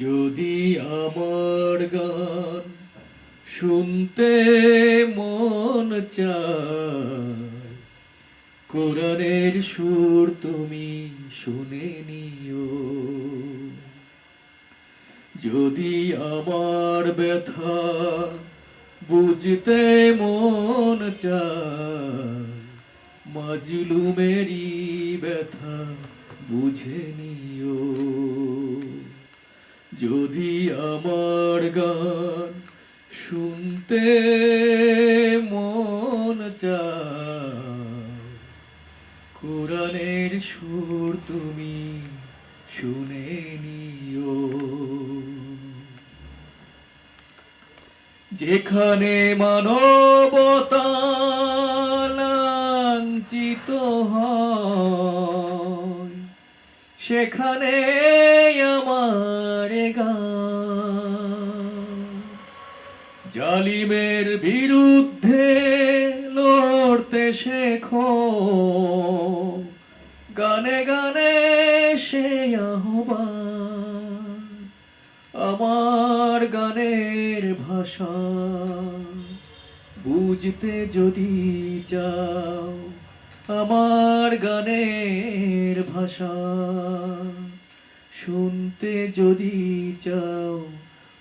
যদি আমার গান শুনতে মন চায় সুর তুমি শুনে নিও। যদি আমার ব্যথা বুঝতে মন মাজলুমেরই ব্যথা বুঝে নিও। যদি আমার গান শুনতে মন কোরআনের সুর তুমি শুনে নিও। যেখানে মানবতা লাঞ্ছিত হয় সেখানে আমার জালিমের বিরুদ্ধে লড়তে শেখো। গানে গানে সে আমার গানের ভাষা বুঝতে যদি চাও আমার গানের ভাষা। শুনতে যদি চাও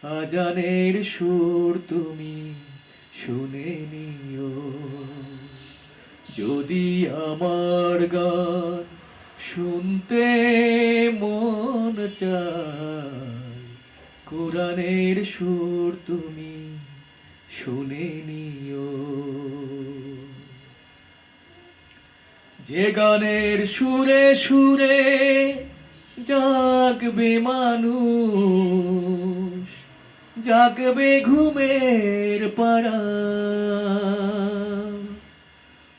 আজানের সুর তুমি শুনে নিও। যদি আমার গান শুনতে মন চায়, কোরআনের সুর তুমি শুনে নিও। যে গানের সুরে সুরে জাগবে মানুষ, জাগবে ঘুমের পাড়া।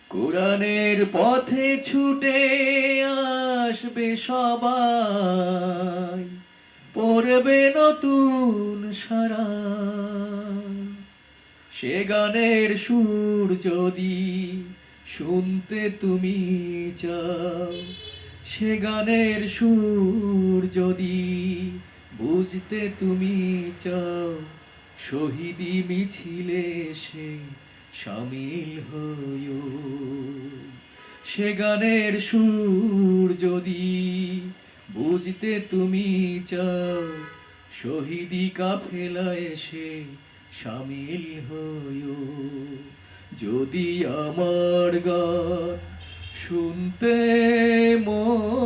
কোরআনের পথে ছুটে আসবে সবাই, পড়বে নতুন সারা। সে গানের সুর যদি শুনতে তুমি চাও। সে গানের সুর যদি বুঝতে তুমি চাও, শহীদি মিছিলে সে সামিল হইও। সে গানের সুর যদি বুঝতে তুমি চাও, শহীদি কাফেলা এসে সামিল হইও। যদি আমার গান শুনতে মন